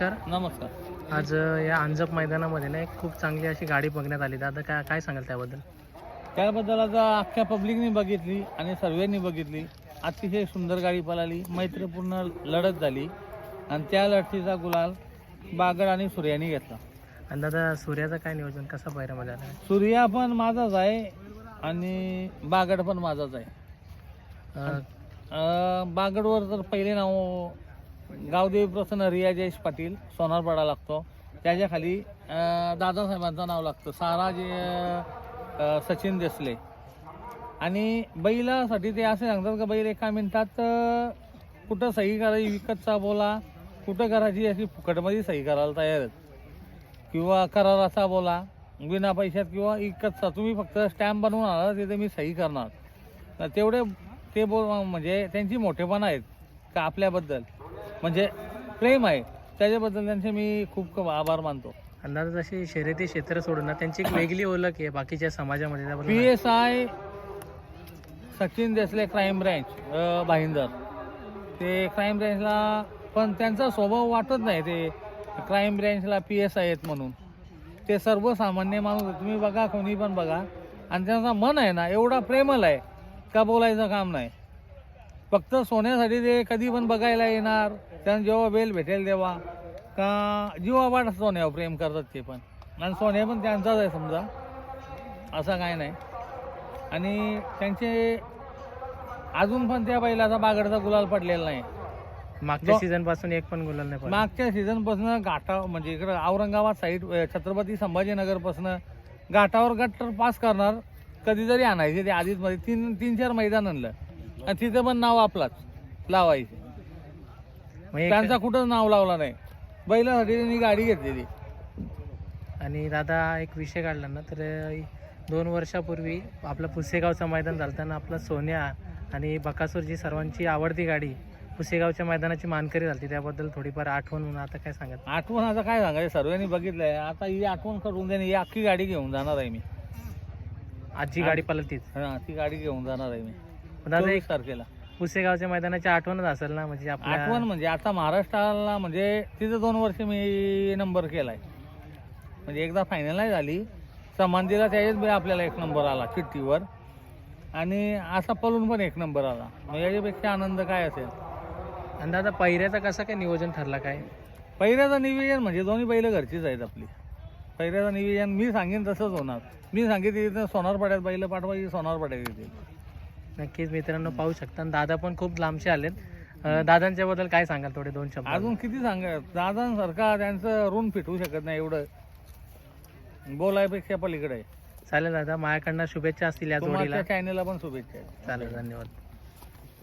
तर नमस्कार. आज या अंजप मैदानामध्ये ना एक खूप चांगली अशी गाडी बघण्यात आली. दादा काय काय सांगाल त्याबद्दल? त्याबद्दल आता अख्ख्या पब्लिकने बघितली आणि सर्वांनी बघितली. अतिशय सुंदर गाडी पळाली. मैत्रीपूर्ण लढत झाली. आणि त्या लढतीचा गुलाल बागड आणि सूर्याने घेतला. आणि दादा सूर्याचं काय नियोजन? कसं पैरामध्ये आलं? सूर्या पण माझाच आहे आणि बागड पण माझाच आहे. अं, बागडवर तर पहिले नाव गावदेवी प्रसन्न रिया जयेश पाटील सोनारपाडा लागतो. त्याच्याखाली दादासाहेबांचं नाव लागतं. सारा जे सचिन देसले. आणि बैलासाठी ते असे सांगतात का बैल एका मिनिटात कुठं सही करायची विकतचा बोला कुठं करायची अशी फुकटमध्ये सही करायला तयार आहेत. किंवा कराराचा बोला बिना पैशात किंवा इकतचा. तुम्ही फक्त स्टॅम्प बनवून आला तिथे मी सही करणार. तेवढे ते बोल म्हणजे त्यांची मोठेपणा आहेत का आपल्याबद्दल? म्हणजे प्रेम आहे. त्याच्याबद्दल त्यांचे मी खूप खूप आभार मानतो. दादा जशी शर्यती क्षेत्र सोडून ना त्यांची एक वेगळी ओळख आहे बाकीच्या समाजामध्ये. त्याबद्दल P? S I Sachin Desale crime branch Bhayander. ते क्राईम ब्रँचला पण त्यांचा स्वभाव वाटत नाही. ते क्राईम ब्रँचला पी एस आय आहेत म्हणून. ते सर्वसामान्य माणूस आहेत. तुम्ही बघा कोणी पण बघा. आणि त्यांचा मन आहे ना एवढा प्रेमल आहे. का बोलायचं काम नाही. फक्त सोन्यासाठी ते कधी पण बघायला येणार. त्यांना जेव्हा बेल भेटेल तेव्हा. का जीवावाट सोन्यावर प्रेम करतात ते पण. आणि सोन्या पण त्यांचाच आहे समजा. असं काय नाही. आणि त्यांचे अजून पण त्या बैलाचा बागडचा गुलाल पडलेला नाही. मागच्या सीझनपासून एक पण गुलाल नाही. मागच्या सीझनपासून घाटा म्हणजे इकडं औरंगाबाद साईड छत्रपती संभाजीनगरपासून घाटावर गट पास करणार. कधीतरी आणायचे ते आधीच मध्ये. तीन तीन चार मैदान आणलं. आणि तिथं पण नाव आपलाच लावायचे. मग एक- त्यांचा कुठंच नाव लावला नाही. बैलासाठी त्यांनी गाडी घेतलेली. आणि दादा एक विषय काढला ना तर दोन वर्षापूर्वी आपलं पुसेगावचं मैदान झालं आपला सोन्या आणि बकासूरची सर्वांची आवडती गाडी पुसेगावच्या मैदानाची मानकरी झाली त्याबद्दल थोडीफार आठवण म्हणून आता काय सांगत आठवण आता काय सांगायचं? सर्वांनी बघितलंय. आता ही आठवण करून देणे ही अख्खी गाडी घेऊन जाणार आहे मी. आजची गाडी पलतीच. हा ती गाडी घेऊन जाणार आहे मी. दादा एक चोवीस तारखेला. पुसेगावच्या मैदानाची आठवणच असेल ना म्हणजे आपल्या आठवण म्हणजे आता महाराष्ट्राला म्हणजे तिथं दोन वर्ष मी नंबर केलाय. म्हणजे एकदा फायनल नाही झाली. समांतीला त्याच्याच बी आपल्याला एक नंबर आला चिठ्ठीवर. आणि असा पळून पण एक नंबर आला. मग याच्यापेक्षा आनंद काय असेल? आणि दादा पहिऱ्याचा कसा काय नियोजन ठरला काय? पहिल्याचं निवेदन म्हणजे दोन्ही बैल घरचीच आहेत आपली. पहिल्याचं निवेदन मी सांगेन तसंच होणार. मी सांगितलं तिथं सोनारपाड्यात बैल पाठवायची सोनारपाड्यात येतील. नक्कीच मित्रांनो पाहू शकता. आणि दादा पण खूप लांबचे आलेत. अं, दादांच्या बद्दल काय सांगाल थोडे दोन शब्द? अजून किती सांगा? दादांसारखा त्यांचं ऋण फिटवू शकत नाही एवढं. बोलायपेक्षा पलीकडे. आहे चालेल दादा माझ्याकडनं शुभेच्छा असतील या जोडीला. चॅनलला पण शुभेच्छा. आहेत चालेल धन्यवाद.